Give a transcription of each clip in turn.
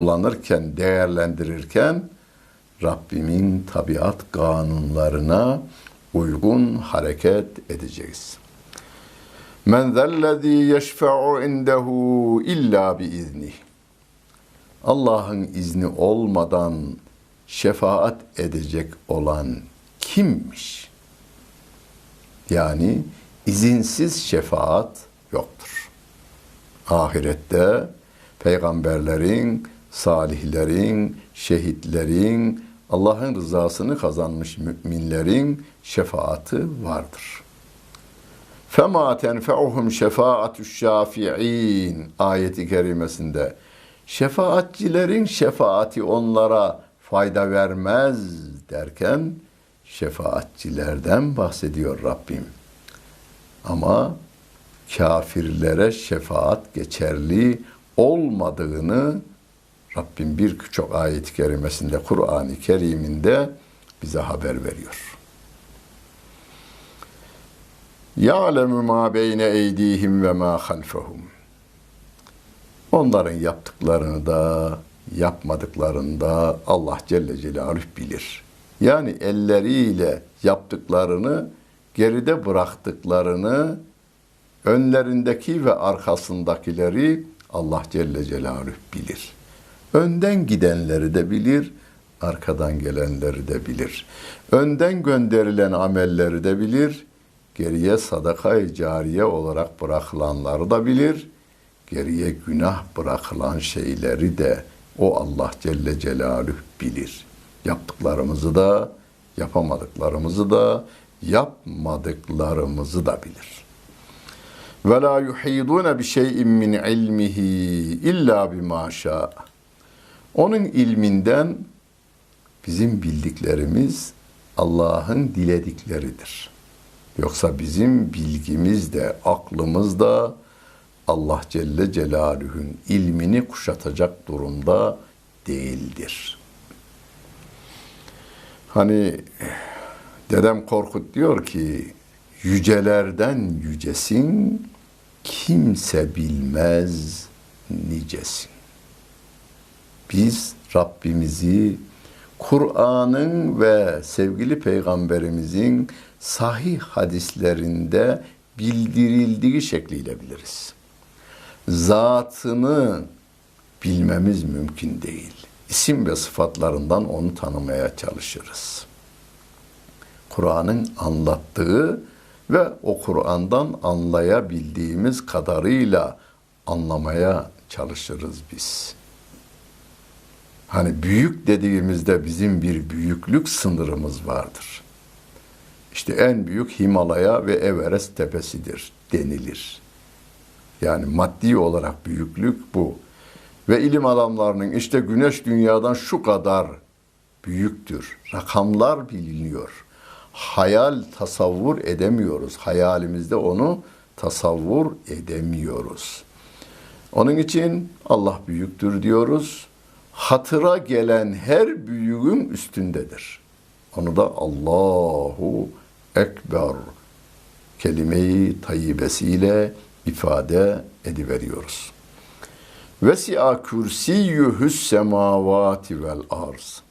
kullanırken, değerlendirirken Rabbimin tabiat kanunlarına uygun hareket edeceğiz. Men zellezî yeşfe'u indehu illa biizni. Allah'ın izni olmadan şefaat edecek olan kimmiş? Yani izinsiz şefaat yoktur. Ahirette peygamberlerin, salihlerin, şehitlerin, Allah'ın rızasını kazanmış müminlerin şefaati vardır. فَمَا تَنْفَعُهُمْ شَفَاعَةُ الشَّافِعِينَ ayeti kerimesinde şefaatçilerin şefaati onlara fayda vermez derken şefaatçilerden bahsediyor Rabbim. Ama kafirlere şefaat geçerli olmadığını Rabbim birçok ayet-i kerimesinde, Kur'an-ı Kerim'inde bize haber veriyor. Ma beyne eydihim ve ma halfehum. Onların yaptıklarını da yapmadıklarını da Allah Celle Celaluhu bilir. Yani elleriyle yaptıklarını, geride bıraktıklarını, önlerindeki ve arkasındakileri Allah Celle Celaluhu bilir. Önden gidenleri de bilir, arkadan gelenleri de bilir. Önden gönderilen amelleri de bilir, geriye sadaka-i cariye olarak bırakılanları da bilir, geriye günah bırakılan şeyleri de o Allah Celle Celaluhu bilir. Yaptıklarımızı da, yapamadıklarımızı da, yapmadıklarımızı da bilir. Ve la yuhidun bi şey'in min ilmihi illa bima. Onun ilminden bizim bildiklerimiz Allah'ın diledikleridir. Yoksa bizim bilgimiz de aklımız da Allah Celle Celaluhu'nun ilmini kuşatacak durumda değildir. Hani dedem Korkut diyor ki yücelerden yücesin kimse bilmez nicesin. Biz Rabbimizi Kur'an'ın ve sevgili peygamberimizin sahih hadislerinde bildirildiği şekliyle biliriz. Zatını bilmemiz mümkün değil. İsim ve sıfatlarından onu tanımaya çalışırız. Kur'an'ın anlattığı ve o Kur'an'dan anlayabildiğimiz kadarıyla anlamaya çalışırız biz. Hani büyük dediğimizde bizim bir büyüklük sınırımız vardır. İşte en büyük Himalaya ve Everest tepesidir denilir. Yani maddi olarak büyüklük bu. Ve ilim adamlarının işte güneş dünyadan şu kadar büyüktür. Rakamlar biliniyor. Hayal tasavvur edemiyoruz. Hayalimizde onu tasavvur edemiyoruz. Onun için Allah büyüktür diyoruz. Hatıra gelen her büyüğün üstündedir. Onu da Allahu Ekber kelimeyi tayyibesiyle ifade ediveriyoruz. Vesi'a kürsiyyühüs semavati vel arz.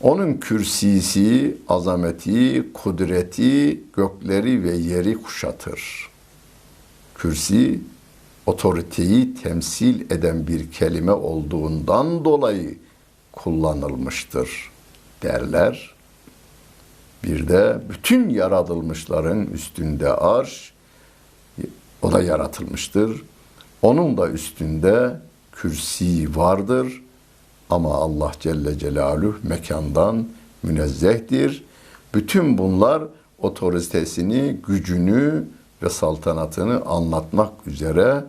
Onun kürsisi, azameti, kudreti gökleri ve yeri kuşatır. Kürsi, otoriteyi temsil eden bir kelime olduğundan dolayı kullanılmıştır derler. Bir de bütün yaratılmışların üstünde arş, o da yaratılmıştır. Onun da üstünde kürsi vardır. Ama Allah Celle Celaluhu mekandan münezzehtir. Bütün bunlar otoritesini, gücünü ve saltanatını anlatmak üzere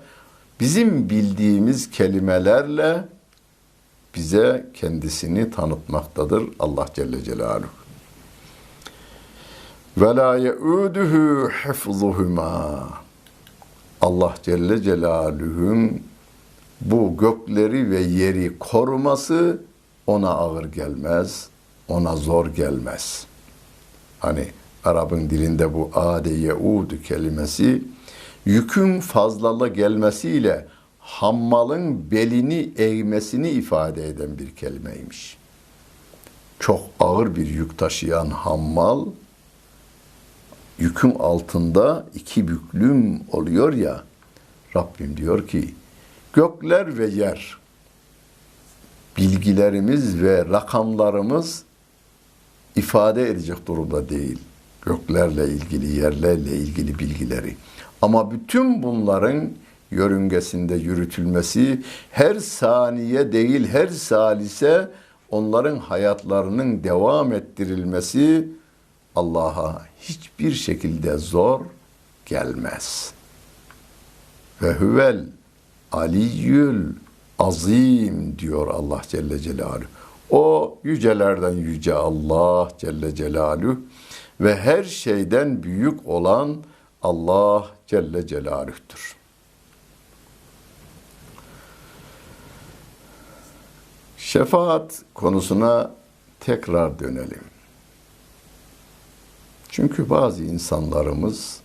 bizim bildiğimiz kelimelerle bize kendisini tanıtmaktadır Allah Celle Celaluhu. Ve la yeuduhu hifzuhuma. Allah Celle Celaluhu'nun bu gökleri ve yeri koruması ona ağır gelmez, ona zor gelmez. Hani Arap'ın dilinde bu ade yeudu kelimesi yükün fazlalı gelmesiyle hammalın belini eğmesini ifade eden bir kelimeymiş. Çok ağır bir yük taşıyan hammal yükün altında iki büklüm oluyor ya Rabbim diyor ki gökler ve yer bilgilerimiz ve rakamlarımız ifade edecek durumda değil. Göklerle ilgili, yerlerle ilgili bilgileri. Ama bütün bunların yörüngesinde yürütülmesi her saniye değil her salise onların hayatlarının devam ettirilmesi Allah'a hiçbir şekilde zor gelmez. Ve huvel aliyyül azim diyor Allah Celle Celaluhu. O yücelerden yüce Allah Celle Celaluhu ve her şeyden büyük olan Allah Celle Celaluh'tür. Şefaat konusuna tekrar dönelim. Çünkü bazı insanlarımız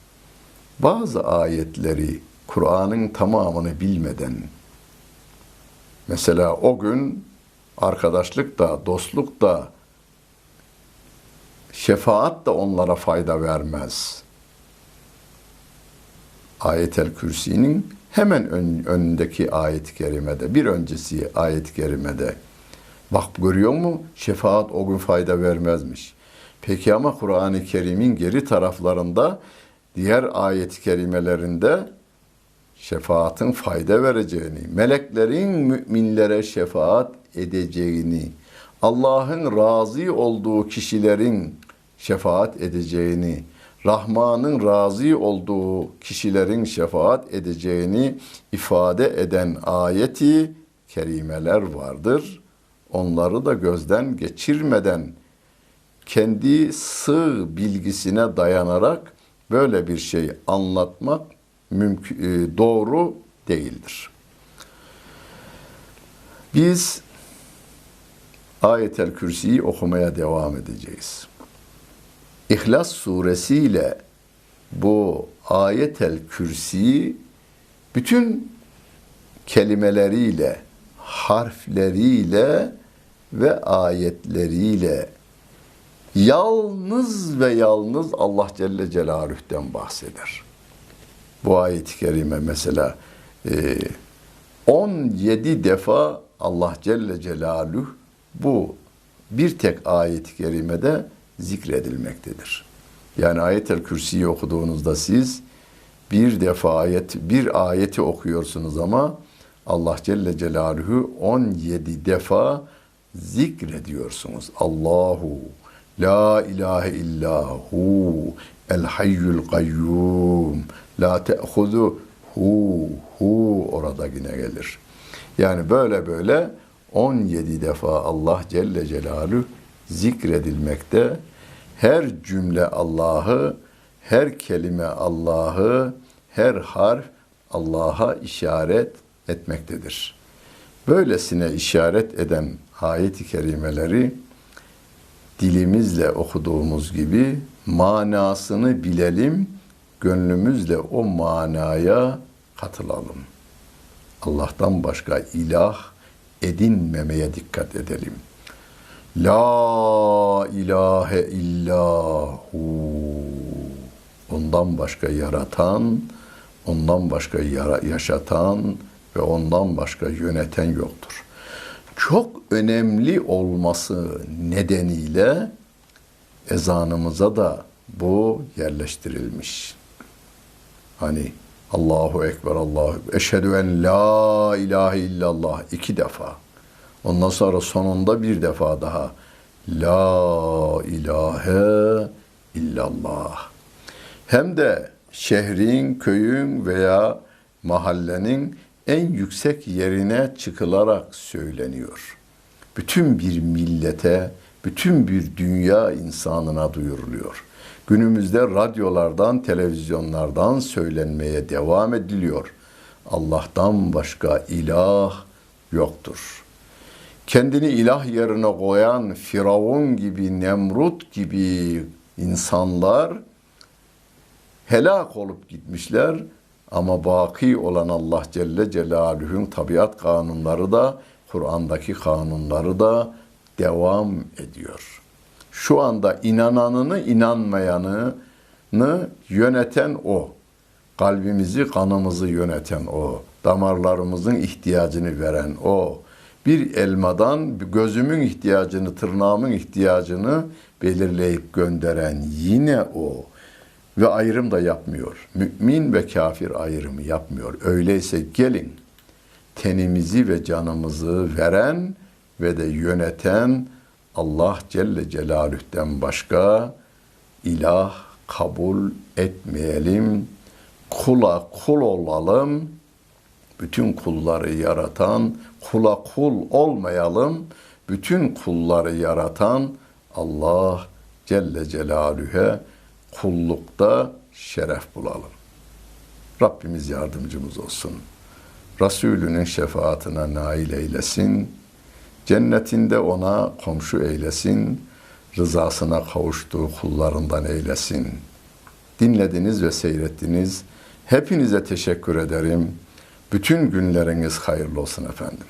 bazı ayetleri Kur'an'ın tamamını bilmeden mesela o gün arkadaşlık da, dostluk da, şefaat da onlara fayda vermez. Ayet-el Kürsi'nin hemen ön, önündeki ayet-i kerimede, bir öncesi ayet-i kerimede bak görüyor mu? Şefaat o gün fayda vermezmiş. Peki ama Kur'an-ı Kerim'in geri taraflarında diğer ayet-i kerimelerinde şefaatin fayda vereceğini, meleklerin müminlere şefaat edeceğini, Allah'ın razı olduğu kişilerin şefaat edeceğini, Rahman'ın razı olduğu kişilerin şefaat edeceğini ifade eden ayeti kerimeler vardır. Onları da gözden geçirmeden kendi sığ bilgisine dayanarak böyle bir şey anlatmak mümkün, e, doğru değildir. Biz Ayetel Kürsi'yi okumaya devam edeceğiz. İhlas suresiyle bu Ayetel Kürsi'yi bütün kelimeleriyle, harfleriyle ve ayetleriyle yalnız ve yalnız Allah Celle Celaluh'ten bahseder. Bu ayet-i kerime mesela 17 e, defa Allah Celle Celaluhu bu bir tek ayet-i kerimede zikredilmektedir. Yani ayet-el kürsiyi okuduğunuzda siz bir defa ayet, bir ayeti okuyorsunuz ama Allah Celle Celaluhu 17 defa zikrediyorsunuz. Allahu la ilahe illahu el hayyul kayyum la te'huzu hu hu orada yine gelir. Yani böyle böyle 17 defa Allah Celle Celaluhu zikredilmekte. Her cümle Allah'ı, her kelime Allah'ı, her harf Allah'a işaret etmektedir. Böylesine işaret eden ayet-i kerimeleri dilimizle okuduğumuz gibi manasını bilelim, gönlümüzle o manaya katılalım. Allah'tan başka ilah edinmemeye dikkat edelim. La ilahe illahu. Ondan başka yaratan, ondan başka yaşatan ve ondan başka yöneten yoktur. Çok önemli olması nedeniyle ezanımıza da bu yerleştirilmiş. Hani Allahu Ekber, Allahu Eşhedü en la ilahe illallah iki defa. Ondan sonra sonunda bir defa daha la ilahe illallah. Hem de şehrin, köyün veya mahallenin en yüksek yerine çıkılarak söyleniyor. Bütün bir millete, bütün bir dünya insanına duyuruluyor. Günümüzde radyolardan, televizyonlardan söylenmeye devam ediliyor. Allah'tan başka ilah yoktur. Kendini ilah yerine koyan Firavun gibi, Nemrut gibi insanlar helak olup gitmişler. Ama baki olan Allah Celle Celaluhu'nun tabiat kanunları da Kur'an'daki kanunları da devam ediyor. Şu anda inananını inanmayanını yöneten o. Kalbimizi, kanımızı yöneten o. Damarlarımızın ihtiyacını veren o. Bir elmadan gözümün ihtiyacını, tırnağımın ihtiyacını belirleyip gönderen yine o. Ve ayrım da yapmıyor. Mümin ve kafir ayrımı yapmıyor. Öyleyse gelin tenimizi ve canımızı veren ve de yöneten Allah Celle Celaluh'ten başka ilah kabul etmeyelim. Kula kul olalım. Bütün kulları yaratan, kula kul olmayalım. Bütün kulları yaratan Allah Celle Celaluhu'ya kullukta şeref bulalım. Rabbimiz yardımcımız olsun. Resulünün şefaatine nail eylesin. Cennetinde ona komşu eylesin. Rızasına kavuştuğu kullarından eylesin. Dinlediniz ve seyrettiniz. Hepinize teşekkür ederim. Bütün günleriniz hayırlı olsun efendim.